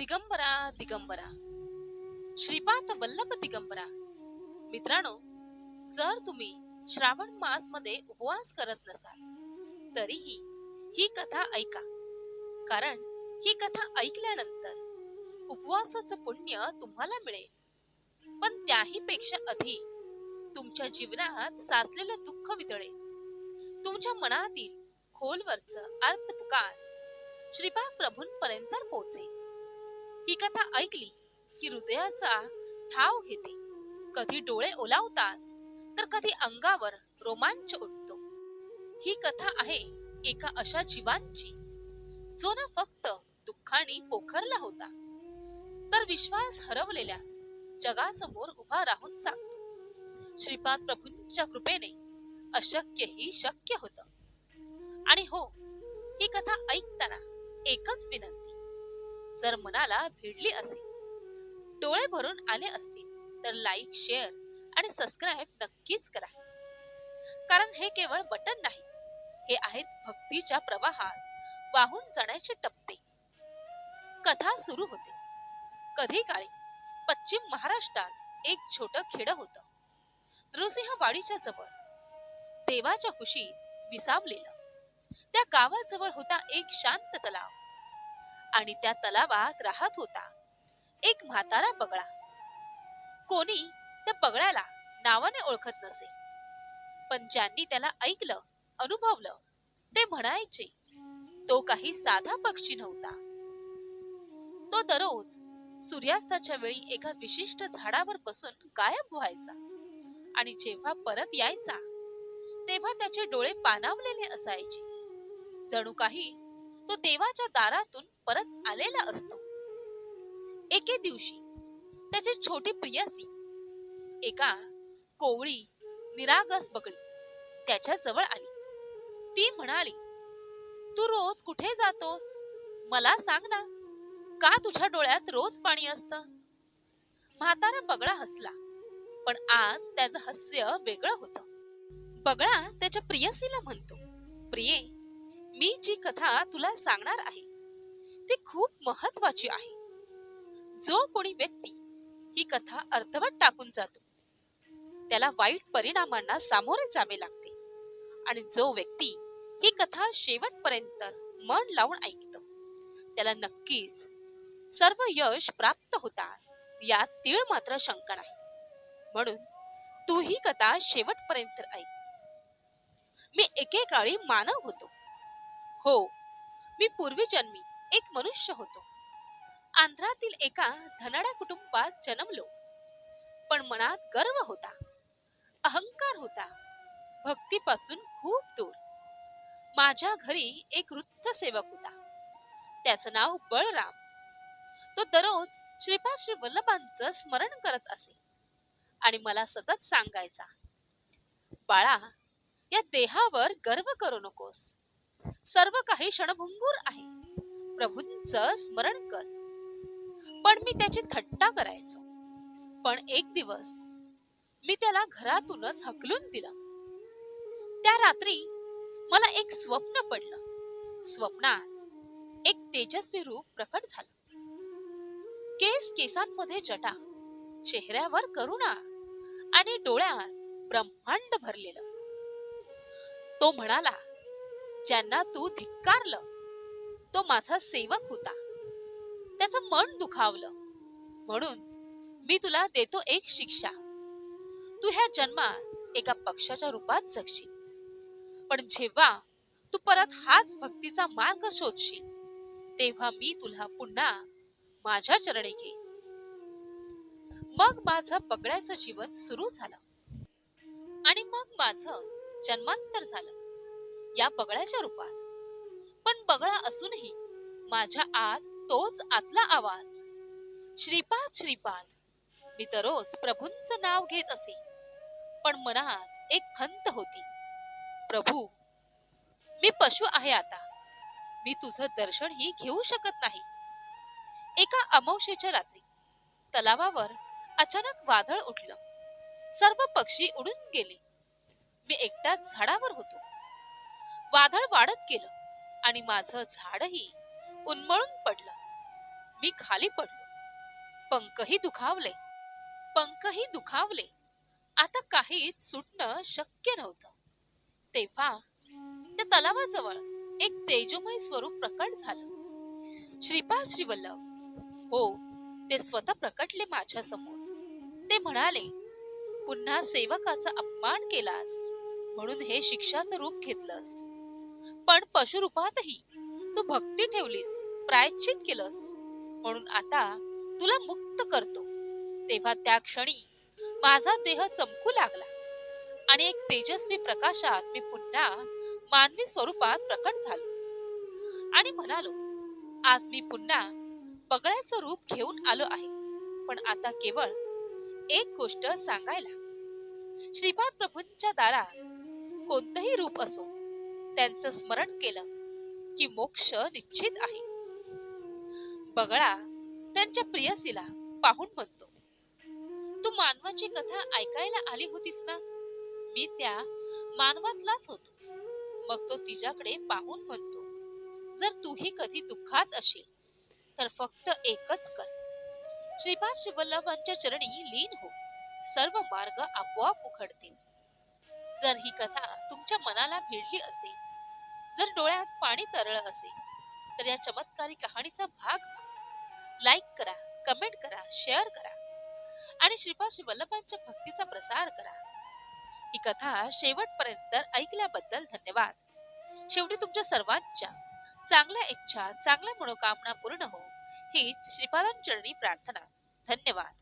दिगंबरा दिगंबरा. श्रीपाद वल्लभ दिगंबरा. मित्रांनो जर तुम्ही श्रावण मासमध्ये उपवास करत नसाल तरीही ही कथा ऐका. कारण ही कथा ऐकल्यानंतर उपवासाचं पुण्य तुम्हाला मिळेल. पण त्याही पेक्षा अधिक तुमच्या जीवनात साचलेलं दुःख वितळेल. तुमच्या मनातील खोलवरच अर्थ पुकार श्रीपाद प्रभूंपर्यंत पोहोचेल. ही कथा ऐकली की हृदयाचा ठाव घेते. कधी डोळे ओलावतात तर कधी अंगावर रोमांच उठतो ही कथा आहे एका अशा जीवांची जो ना फक्त दुःखाने पोखरला होता. तर विश्वास हरवलेल्या जगासमोर उभा राहून सांगतो श्रीपाद प्रभूंच्या कृपेने अशक्यही शक्य होत. आणि हो ही कथा ऐकताना एकच विनंती जर मनाला भिडली असेल डोळे भरून आले असतील तर लाईक शेअर आणि सबस्क्राईब नक्कीच करा. कारण हे केवळ बटन नाही हे आहेत भक्तीच्या प्रवाहात वाहून जाण्याचे टप्पे. कथा सुरू होते. कधी काळी पश्चिम महाराष्ट्रात एक छोट खेड होत. नृसिंहवाडीच्या जवळ. देवाच्या कुशीत विसावलेलं. त्या गावाजवळ होता एक शांत तलाव. आणि त्या तलावात राहत होता. एक म्हातारा बगळा. कोणी त्या बगळ्याला नावाने ओळखत नसे. पण ज्यांनी त्याला ऐकलं अनुभवलं ते म्हणायचे तो काही साधा पक्षी नव्हता. तो दररोज सूर्यास्ताच्या वेळी एका विशिष्ट झाडावर बसून गायब व्हायचा आणि जेव्हा परत यायचा तेव्हा त्याचे डोळे पानावलेले असायचे. जणू काही तो देवाच्या दारातून परत आलेला असतो. एके दिवशी त्याची छोटी प्रियसी एका कोवळी निरागस बगळी त्याच्याजवळ आली. ती म्हणाली तू रोज कुठे जातोस? मला सांग ना का तुझ्या डोळ्यात रोज पाणी असत? म्हातारा बगळा हसला पण आज त्याचं हास्य वेगळं होतं. बगळा त्याच्या प्रियसीला म्हणतो प्रिये मी जी कथा तुला सांगणार आहे ती खूप महत्वाची आहे. जो कोणी व्यक्ती ही कथा अर्धवट टाकून जातो त्याला वाईट परिणामांना सामोरे जावे लागते आणि जो व्यक्ती ही कथा शेवटपर्यंत मन लावून ऐकतो त्याला नक्कीच सर्व यश प्राप्त होतात यात तीळ मात्र शंका नाही. म्हणून तू ही कथा शेवटपर्यंत ऐक. मी एकेकाळी मानव होतो. हो. मी पूर्वी जन्मी एक मनुष्य होतो. आंध्रातील एका धनाड्या कुटुंबात जन्मलो. पण मनात गर्व होता. अहंकार होता. भक्तीपासून खूप दूर. माझ्या घरी एक वृद्ध सेवक होता. त्याचं नाव बळराम. तो दररोज श्रीपाद श्री वल्लभांचं स्मरण करत असे. आणि मला सतत सांगायचा बाळा या देहावर गर्व करू नकोस. सर्व काही क्षणभंगूर आहे. प्रभूंच स्मरण कर. पण मी त्याची थट्टा करायचो. पण एक दिवस मी त्याला घरातूनच हकलून दिलं. त्या रात्री मला एक स्वप्न पडलं. स्वप्नात एक तेजस्वी रूप प्रकट झालं. केस केसांमध्ये जटा चेहऱ्यावर करुणा आणि डोळ्यात ब्रह्मांड भरलेलं. तो म्हणाला ज्यांना तू धिक्कारलं. तो माझा सेवक होता. त्याचं मन दुखावलं. म्हणून मी तुला देतो एक शिक्षा. तू ह्या जन्मात एका पक्षाच्या रूपात जगशील. पण जेव्हा तू परत हाच भक्तीचा मार्ग शोधशील तेव्हा मी तुला पुन्हा माझ्या चरणी घे मग माझं बगड्याचं जीवन सुरू झालं. आणि मग माझं जन्मांतर झालं. या बगळ्याच्या रूपात. पण बगळा असूनही माझ्या आत तोच आतला आवाज. श्रीपाद श्रीपाद मी दररोज प्रभूंच नाव घेत असे. पण मनात एक खंत होती. प्रभू मी पशु आहे आता. मी तुझं दर्शनही घेऊ शकत नाही. एका अमावशेच्या रात्री तलावावर अचानक वादळ उठलं. सर्व पक्षी उडून गेले. मी एकटाच झाडावर होतो. वादळ वाढत गेलं आणि माझं झाडही उन्मळून पडलं. मी खाली पडलो. पंखही दुखावले. पंखही दुखावले. आता काहीच सुटणं शक्य नव्हतं. तेव्हा त्या तलावाजवळ एक तेजोमय स्वरूप प्रकट झालं. श्रीपाद श्रीवल्लभ हो ते स्वतः प्रकटले माझ्यासमोर ते म्हणाले पुन्हा सेवकाचा अपमान केलास म्हणून हे शिक्षाचं रूप घेतलंस. पण पशुरूपातही. तू भक्ती ठेवलीस प्रायश्चित केलंस. म्हणून आता तुला मुक्त करतो. तेव्हा त्या क्षणी माझा देह चमकू लागला. आणि एक तेजस्वी प्रकाशात मी पुन्हा मानवी स्वरूपात प्रकट झालो. आणि म्हणालो आज मी पुन्हा बगळ्याचं रूप घेऊन आलो आहे. पण आता केवळ एक गोष्ट सांगायला. श्रीपाद प्रभूंच्या दारात कोणतंही रूप असो त्यांचं स्मरण केलं की मोक्ष निश्चित आहे. बगळा त्यांच्या प्रियसीला पाहून म्हणतो तू मानवाची कथा ऐकायला आली होतीस ना? मी त्या मानवातलाच होतो. मग तो तिच्याकडे पाहून म्हणतो जर तूही कधी दुःखात असेल तर फक्त एकच कर. श्रीपाद शिवल्लभांच्या चरणी लीन हो. सर्व मार्ग आपोआप उघडतील. जर ही कथा तुमच्या मनाला भिडली असेल जर डोळ्यात पाणी तरळ असेल तर या चमत्कारी कहाणीचा भाग लाईक करा कमेंट करा शेअर करा आणि श्रीपाशी वल्लभांच्या भक्तीचा प्रसार करा. ही कथा शेवटपर्यंत ऐकल्याबद्दल धन्यवाद. शेवटी तुमच्या सर्वांच्या चांगल्या इच्छा चांगल्या मनोकामना पूर्ण हो. हीच श्रीपादांचरणी प्रार्थना. धन्यवाद.